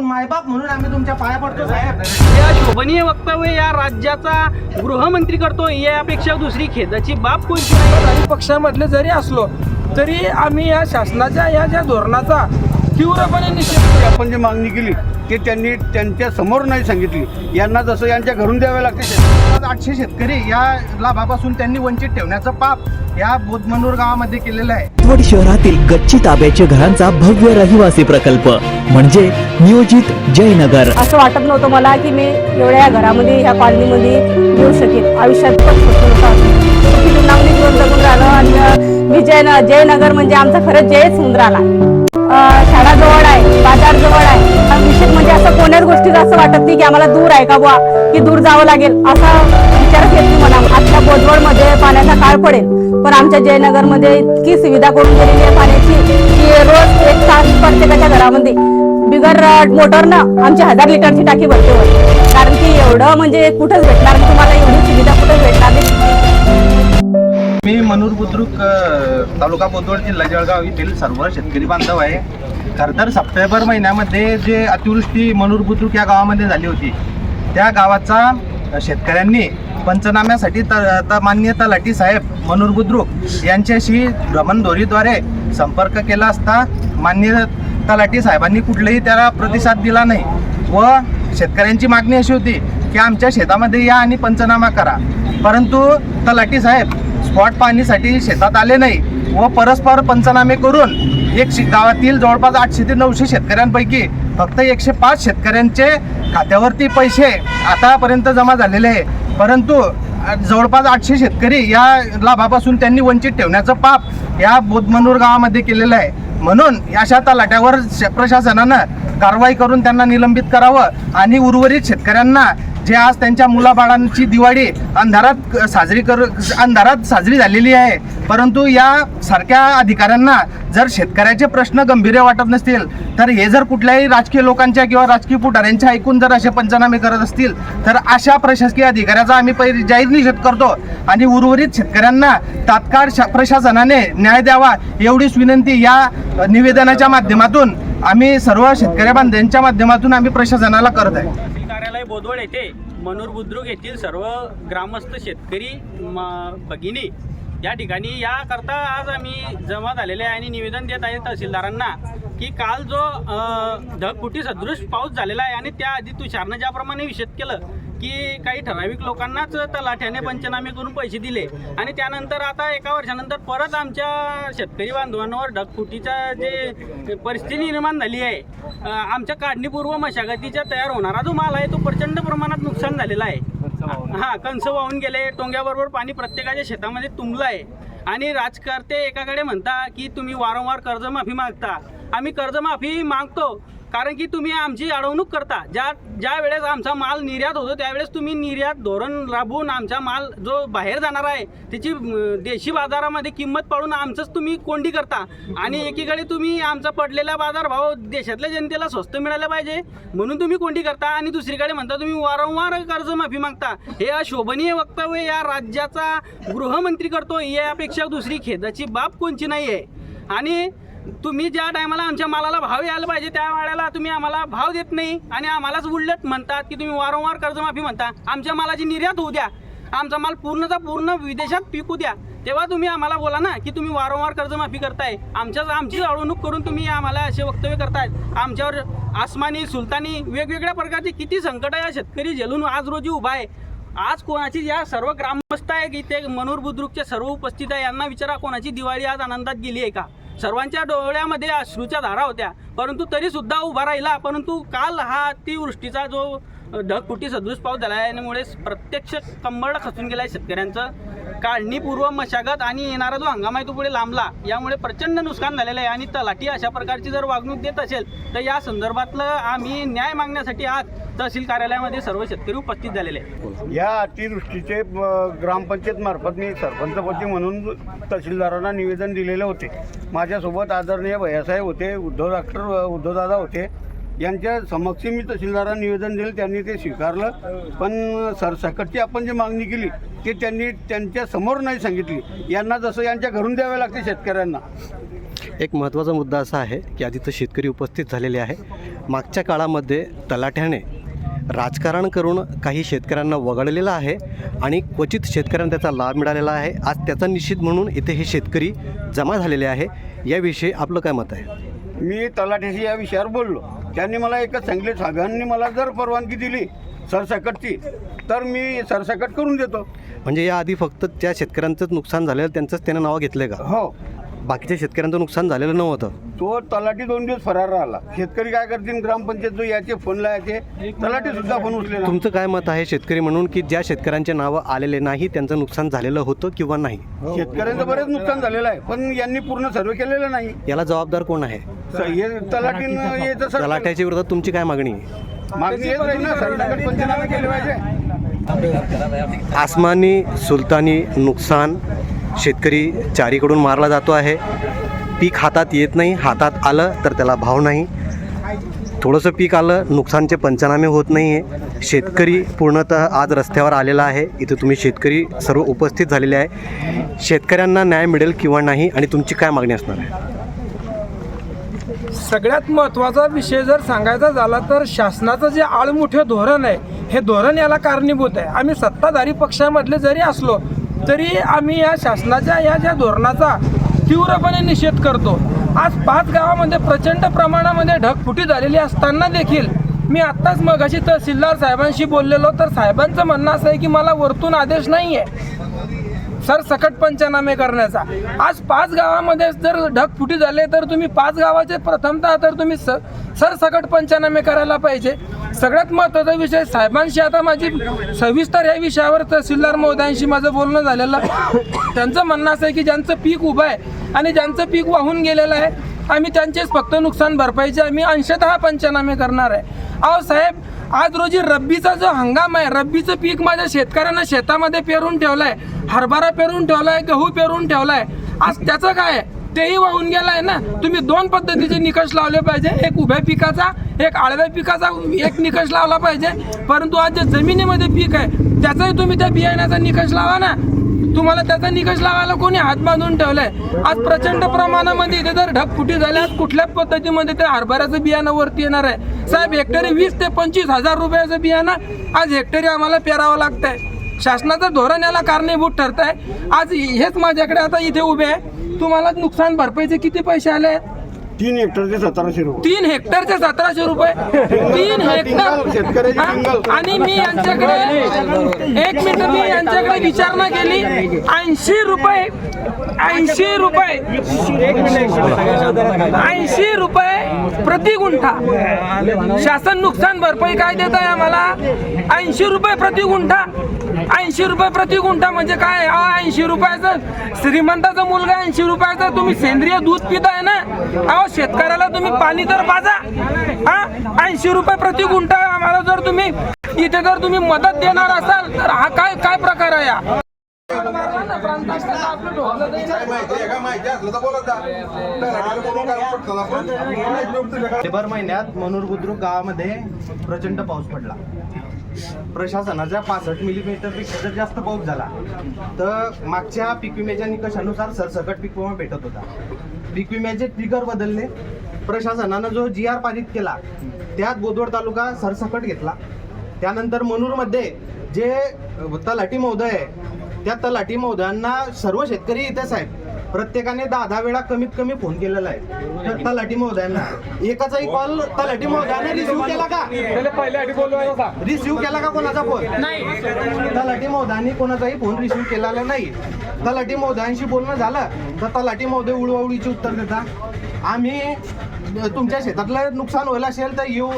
मायबाप म्हणून आम्ही तुमच्या पाया पडतो साहेब. या शोभनीय वक्तव्य या राज्याचा गृहमंत्री करतो यापेक्षा दुसरी खेदाची बाब कोणती नाही पक्षामधले जरी असलो तरी आम्ही या शासनाच्या या ज्या धोरणाचा तीव्रपणे निषेध. आपण जी मागणी केली ते त्यांनी त्यांच्यासमोर नाही सांगितली. यांना जसं यांच्या घरून द्यावे लागते आठशे शेतकरी या लाभापासून त्यांनी वंचित ठेवण्याचं पाप या बोधमनूर गावामध्ये केलेलं आहे. सासवड शहरातील गच्ची ताब्याच्या घरांचा भव्य रहिवासी प्रकल्प म्हणजे नियोजित जयनगर. असं वाटत नव्हतं मला की मी एवढ्या या घरामध्ये ह्या कॉलनीमध्ये येऊ शकेन. आयुष्यात आणि मी जयन जयनगर म्हणजे आमचा खरंच जयच होऊन राहिला शाळा जवळ आहे बाजार जवळ आहे विशेष म्हणजे असं कोण्याच गोष्टीचं असं वाटत नाही की आम्हाला दूर आहे का बुवा की दूर जावं लागेल असा विचारच येत नाही मला. आजच्या बोजवडमध्ये पाण्याचा काळ पडेल पण आमच्या जयनगरमध्ये इतकी सुविधा करून दिलेली आहे पाण्याची की रोज एक तास प्रत्येकाच्या घरामध्ये. बिगर मोटर ना आमची हजार लिटरची टाकी भरते कारण की एवढं म्हणजे कुठंच भेटणार तुम्हाला एवढी सुविधा कुठंच भेटणार नाही. मी मनूर बुद्रुक तालुका बोदवड जिल्हा जळगाव येथील सर्व शेतकरी बांधव आहे. खरं तर सप्टेंबर महिन्यामध्ये जे अतिवृष्टी मनूर बुद्रुक या गावामध्ये झाली होती त्या गावाचा शेतकऱ्यांनी पंचनाम्यासाठी त त- माननीय तलाठी साहेब मनूर बुद्रुक यांच्याशी भ्रमणधोरीद्वारे संपर्क केला असता मान्य तलाठी साहेबांनी कुठलाही त्याला प्रतिसाद दिला नाही व शेतकऱ्यांची मागणी अशी होती की आमच्या शेतामध्ये या आणि पंचनामा करा. परंतु तलाठी साहेब स्पॉट पाहणीसाठी शेतात आले नाही व परस्पर पंचनामे करून एक गावातील जवळपास आठशे ते नऊशे शेतकऱ्यांपैकी फक्त एकशे पाच शेतकऱ्यांचे खात्यावरती पैसे आतापर्यंत जमा झालेले आहे. परंतु जवळपास आठशे शेतकरी या लाभापासून त्यांनी वंचित ठेवण्याचं पाप या बोधमनूर गावामध्ये केलेलं आहे. म्हणून अशा तलाट्यावर श- प्रशासनानं कारवाई करून त्यांना निलंबित करावं आणि उर्वरित शेतकऱ्यांना जे आज त्यांच्या मुलाबाळांची दिवाळी अंधारात क- साजरी कर अंधारात साजरी झालेली आहे. परंतु या सारख्या अधिकाऱ्यांना जर शेतकऱ्याचे प्रश्न गंभीर वाटत नसतील तर हे जर कुठल्याही राजकीय लोकांच्या किंवा राजकीय पुढाऱ्यांच्या ऐकून जर असे पंचनामे करत असतील तर अशा प्रशासकीय अधिकाऱ्याचा आम्ही पहिले जाहीर निषेध करतो आणि उर्वरित शेतकऱ्यांना तात्काळ शा- प्रशासनाने न्याय द्यावा एवढीच विनंती या निवेदनाच्या माध्यमातून आम्ही सर्व शेतकरी बांधवांच्या माध्यमातून आम्ही प्रशासनाला करत आहे. तहसील बोदवड येथे मनोर बुद्रुक येथील सर्व ग्रामस्थ शेतकरी म- भगिनी या ठिकाणी याकरता आज आम्ही जमा झालेले आहे आणि निवेदन देत आहे तहसीलदारांना की काल जो अ, ढगफुटी सदृश पाऊस झालेला आहे आणि त्या आधी तुषारनं ज्याप्रमाणे विषद केलं की काही ठराविक लोकांनाच तलाठ्याने पंचनामे करून पैसे दिले. आणि त्यानंतर आता एका वर्षानंतर परत आमच्या शेतकरी बांधवांवर ढगफुटीचा जे परिस्थिती निर्माण झाली आहे आमच्या काढणीपूर्व मशागतीच्या तयार होणारा जो माल आहे तो प्रचंड प्रमाणात नुकसान झालेला आहे. हा कंस वाहून गेले टोंग्याबरोबर पाणी प्रत्येकाच्या शेतामध्ये तुंबलं आहे. आणि राजकारते एकाकडे म्हणता की तुम्ही वारंवार कर्जमाफी मागता. आम्ही कर्जमाफी मागतो कारण की तुम्ही आमची अडवणूक करता. ज्या ज्या वेळेस आमचा माल निर्यात होतो त्यावेळेस तुम्ही निर्यात धोरण राबवून आमचा माल जो बाहेर जाणार आहे त्याची देशी बाजारामध्ये किंमत पाडून आमचंच तुम्ही कोंडी करता. आणि एकीकडे तुम्ही आमचा पडलेला बाजारभाव देशातल्या जनतेला स्वस्त मिळाला पाहिजे म्हणून तुम्ही कोंडी करता. आणि दुसरीकडे म्हणता तुम्ही वारंवार कर्जमाफी मागता. हे अशोभनीय वक्तव्य या राज्याचा गृहमंत्री करतो यापेक्षा दुसरी खेदाची बाब कोणची नाही आहे आणि तुम्ही ज्या टायमाला आमच्या मालाला भाव यायला पाहिजे त्या वेळेला तुम्ही आम्हाला भाव देत नाही. आणि आम्हालाच उलट म्हणतात की तुम्ही वारंवार कर्जमाफी म्हणता. आमच्या मालाची निर्यात होऊ द्या. आमचा माल पूर्णचा पूर्ण विदेशात पिकू द्या. तेव्हा तुम्ही आम्हाला बोला ना की तुम्ही वारंवार कर्जमाफी करताय. आमच्याच आमची अडवणूक करून तुम्ही आम्हाला असे वक्तव्य करतायत. आमच्यावर आसमानी सुलतानी वेगवेगळ्या प्रकारची किती संकट या शेतकरी झेलून आज रोजी उभा आहे. आज कोणाची या सर्व ग्रामस्थ आहे की ते मनोर बुद्रुकचे सर्व उपस्थित आहे यांना विचारा कोणाची दिवाळी आज आनंदात गेली आहे का? सर्वांच्या डोळ्यामध्ये अश्रूच्या धारा होत्या. परंतु तरी सुद्धा उभा राहिला. परंतु काल हा अतिवृष्टीचा जो ढगफुटी सदृश पाऊस झाला आहे यामुळे प्रत्यक्ष कंबळ खचून गेला आहे शेतकऱ्यांचं. काढणीपूर्व मशागत आणि येणारा जो हंगाम आहे तो पुढे लांबला. यामुळे प्रचंड नुकसान झालेलं आहे आणि तलाठी अशा प्रकारची जर वागणूक देत असेल तर या संदर्भातलं आम्ही न्याय मागण्यासाठी आज तहसील कार्यालयामध्ये सर्व शेतकरी उपस्थित झालेले आहे या अतिवृष्टीचे म, ग्रामपंचायत मार्फत मी सरपंचपदी म्हणून तहसीलदारांना निवेदन दिलेले होते. माझ्यासोबत आदरणीय भैयासाहेब होते उद्धव डॉक्टर उद्धवदादा होते. यांच्या समक्ष मी तहसीलदारांना निवेदन दिलं त्यांनी ते स्वीकारलं. पण सरसकटची आपण जी मागणी केली ते त्यांनी त्यांच्यासमोर नाही सांगितली. यांना जसं यांच्या घरून द्यावे लागते शेतकऱ्यांना. एक महत्त्वाचा मुद्दा असा आहे की आज इथं शेतकरी उपस्थित झालेले आहे. मागच्या काळामध्ये तलाठ्याने राजकारण करून काही शेतकऱ्यांना वगळलेलं आहे आणि क्वचित शेतकऱ्यांना त्याचा लाभ मिळालेला आहे. आज त्याचा निश्चित म्हणून इथे हे शेतकरी जमा झालेले आहे. याविषयी आपलं काय मत आहे? मी तलाठ्याशी या विषयावर बोललो. त्यांनी मला एकच सांगितले साहेबांनी मला जर परवानगी दिली सरसकटची तर मी सरसकट करून देतो. म्हणजे याआधी फक्त त्या शेतकऱ्यांचंच नुकसान झालेलं त्यांचंच त्यानं नावं घेतलं का? हो. बाकीच्या शेतकऱ्यांचं नुकसान झालेलं नव्हतं. तो तलाठी दोन दिवस फरार राहिला. शेतकरी काय करतील? ग्रामपंचायत जो याचे फोन लावायचे तलाठी सुद्धा फोन उचले तुमचं काय मत आहे? शेतकरी म्हणून की ज्या शेतकऱ्यांचे नावं आलेले नाही त्यांचं नुकसान झालेलं होतं किंवा नाही? शेतकऱ्यांचं बरेच नुकसान झालेलं आहे पण यांनी पूर्ण सर्वे केलेलं नाही. याला जबाबदार कोण आहे? स- हे तलाठीनं याचं सर तलाठ्याच्या विरोधात तुमची काय मागणी? आहे मागणी येत नाही ना सरसकट पंचनामे केले पाहिजे. आसमानी सुलतानी नुकसान शेतकरी चारीकडून मारला जातो आहे. पीक हातात येत नाही हातात आलं तर त्याला भाव नाही. थोडंसं पीक आलं नुकसानचे पंचनामे होत नाही आहे शेतकरी पूर्णतः आज रस्त्यावर आलेला आहे. इथे तुम्ही शेतकरी सर्व उपस्थित झालेले आहे. शेतकऱ्यांना न्याय मिळेल किंवा नाही आणि तुमची काय मागणी असणार आहे? सगळ्यात महत्त्वाचा विषय जर सांगायचा झाला तर शासनाचं जे आळमुठे धोरण आहे हे धोरण याला कारणीभूत आहे. आम्ही सत्ताधारी पक्षामधले जरी असलो तरी आम्ही या शासनाच्या या ज्या धोरणाचा तीव्रपणे निषेध करतो. आज पाच गावामध्ये प्रचंड प्रमाणामध्ये ढगफुटी झालेली असताना देखील मी आत्ताच मगाशी तहसीलदार साहेबांशी बोललेलो तर साहेबांचं म्हणणं असं आहे की मला वरतून आदेश नाही आहे सरसकट पंचनामे करण्याचा. आज पाच गावामध्ये जर ढगफुटी झाले तर तुम्ही पाच गावाचे प्रथमतः तर तुम्ही स सरसकट पंचनामे करायला पाहिजे. सगळ्यात महत्त्वाचा विषय साहेबांशी आता माझी सविस्तर या विषयावर तहसीलदार महोदयांशी माझं बोलणं झालेलं. त्यांचं म्हणणं असं आहे की ज्यांचं पीक उभं आहे आणि ज्यांचं पीक वाहून गेलेलं आहे आम्ही त्यांचेच फक्त नुकसान भरपाईचे आम्ही अंशतः पंचनामे करणार आहे. अहो साहेब आज रोजी रब्बीचा जो हंगाम आहे रब्बीचं पीक माझ्या शेतकऱ्यांना शेतामध्ये पेरून ठेवलं आहे हरभरा पेरून ठेवला आहे गहू पेरून ठेवला आहे आज त्याचं काय आहे? तेही वाहून गेलाय ना. तुम्ही दोन पद्धतीचे निकष लावले पाहिजे. एक उभ्या पिकाचा एक आळव्या पिकाचा एक निकष लावला पाहिजे. परंतु आज जे जमिनीमध्ये पीक आहे त्याचाही तुम्ही त्या बियाण्याचा निकष लावा ना. तुम्हाला त्याचा निकष लावायला कोणी हात बांधून ठेवलाय? आज प्रचंड प्रमाणामध्ये इथे जर ढगफुटी झाल्या आज कुठल्याच पद्धतीमध्ये ते हरभऱ्याचं बियाणं वरती येणार आहे? साहेब हेक्टरी वीस ते पंचवीस हजार रुपयाचं बियाणं आज हेक्टरी आम्हाला पेरावं लागतंय. शासनाचं धोरण याला कारणीभूत ठरत आहे आज हेच माझ्याकडे आता इथे उभे आहे. तुम्हाला नुकसान भरपाईचे किती पैसे आले? तीन हेक्टरचे सतराशे रुपये. तीन हेक्टरचे सतराशे रुपये? तीन हेक्टर शेतकऱ्याची हा? आणि मी यांच्याकडे एक मिनिट मी यांच्याकडे विचारणा केली. ऐंशी रुपये ऐंशी रुपये. ऐंशी रुपये प्रति गुंठा. शासन नुकसान भरपाई काय देत आहे आम्हाला? ऐंशी रुपये प्रति गुंठा. ऐंशी रुपये प्रति गुंठा म्हणजे काय? ऐंशी रुपयाचं श्रीमंताचा मुलगा ऐंशी रुपयाचा तुम्ही सेंद्रिय दूध पिताय ना? अहो शेतकऱ्याला तुम्ही पाणी तर पाजा. हा? ऐंशी रुपये प्रति गुंठा आम्हाला जर तुम्ही इथे जर तुम्ही मदत देणार असाल तर हा काय काय प्रकार आहे हा? महिन्यात मनोर बुद्रुक गावामध्ये प्रचंड पाऊस पडला. प्रशासनाच्या पासष्ट मिलीमीटरपेक्षा जर जास्त पाऊस झाला तर मागच्या पीक विम्याच्या निकषानुसार सरसकट पीक विमा भेटत होता. पीक विम्याचे ट्रिगर बदलले. प्रशासनानं जो जी आर पारित केला त्यात बोदवड तालुका सरसकट घेतला. त्यानंतर मनूरमध्ये जे तलाठी महोदय त्या तलाठी महोदयांना सर्व शेतकरी इथेच आहेत प्रत्येकाने दहा दहा वेळा कमीत कमी फोन केलेला आहे. तर तलाठी महोदयांना एकाचाही कॉल तलाठी महोदयाने रिसिव्ह केला का? रिसिव्ह केला का कोणाचा फोन? नाही. तलाठी महोदयांनी कोणाचाही फोन रिसिव्ह केलेला नाही. तलाठी महोदयांशी बोलणं झालं तर तलाठी महोदय उळवाउळीची उत्तर देता आम्ही तुमच्या शेतातलं नुकसान व्हायला असेल तर येऊ.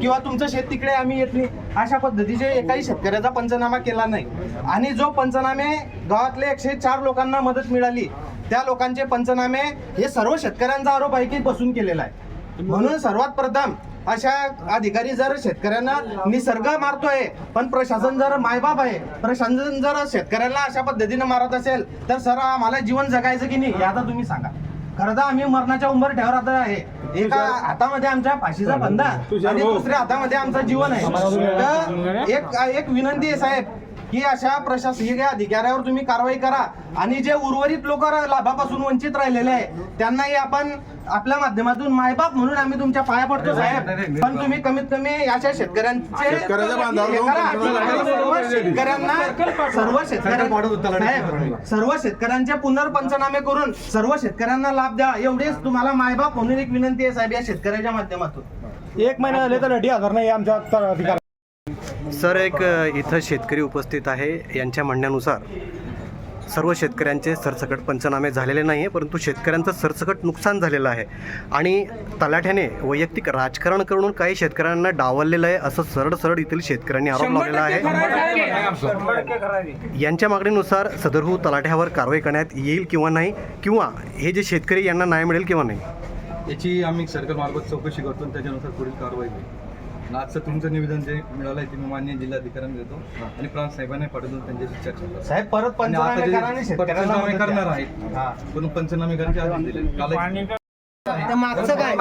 किंवा तुमचं शेत तिकडे आम्ही येत नाही. अशा पद्धतीचे एकाही शेतकऱ्याचा पंचनामा केला नाही. आणि जो पंचनामे गावातले एकशे चार लोकांना मदत मिळाली त्या लोकांचे पंचनामे हे सर्व शेतकऱ्यांचा आरोप आहे की बसून केलेला आहे. म्हणून सर्वात प्रथम अशा अधिकारी जर शेतकऱ्यांना निसर्ग मारतोय पण प्रशासन जर मायबाप आहे प्रशासन जर शेतकऱ्याला अशा पद्धतीने मारत असेल तर सर आम्हाला जीवन जगायचं की नाही हे आता तुम्ही सांगा. खरं तर आम्ही मरणाच्या उंबरठ्यावर आता आहे. एका हातामध्ये आमच्या फाशीचा बंदा आणि दुसऱ्या हातामध्ये आमचं जीवन आहे. तर एक एक विनंती आहे साहेब की अशा प्रशासकीय अधिकाऱ्यावर तुम्ही कारवाई करा. आणि जे उर्वरित लोक लाभापासून वंचित राहिलेले आहे त्यांनाही आपण आपल्या माध्यमातून मायबाप म्हणून आम्ही तुमच्या पाया पडतो साहेब. पण तुम्ही कमीत कमी अशा शेतकऱ्यांचे हे सर्व. शेतकऱ्यांना सर्व शेतकऱ्यांना साहेब, सर्व शेतकऱ्यांचे पुनर्पंचनामे करून सर्व शेतकऱ्यांना लाभ द्या. एवढेच तुम्हाला मायबाप म्हणून एक विनंती आहे साहेब या शेतकऱ्याच्या माध्यमातून. एक महिना झाले तर अडी हजार नाही आमच्या अधिकार सर एक इथं शेतकरी उपस्थित आहे. यांच्या म्हणण्यानुसार सर्व शेतकऱ्यांचे सरसकट पंचनामे झालेले नाही आहे परंतु शेतकऱ्यांचं सरसकट नुकसान झालेलं आहे. आणि तलाठ्याने वैयक्तिक राजकारण करून काही शेतकऱ्यांना डावललेलं आहे असं सरळ सरळ येथील शेतकऱ्यांनी आरोप लावलेला आहे. यांच्या मागणीनुसार सदरहू तलाठ्यावर कारवाई करण्यात येईल किंवा नाही किंवा हे जे शेतकरी यांना न्याय मिळेल किंवा नाही? याची आम्ही सर्कल मार्फत चौकशी करतो आणि त्याच्यानुसार पुढील कारवाई होईल. आजचं तुमचं निवेदन जे मिळालं आहे ते मी मान्य जिल्हाधिकाऱ्यांना देतो. आणि प्रांत साहेबांना पाठवून त्यांच्याशी चर्चा करतो. साहेब परत आणि आता पंचनामे करा आणि जे शेतकऱ्यांना पंचनामे मदत द्या. करणार आहेत हा. पण पंचनामे करायचे आदेश दिले. काल ते मागचं काय?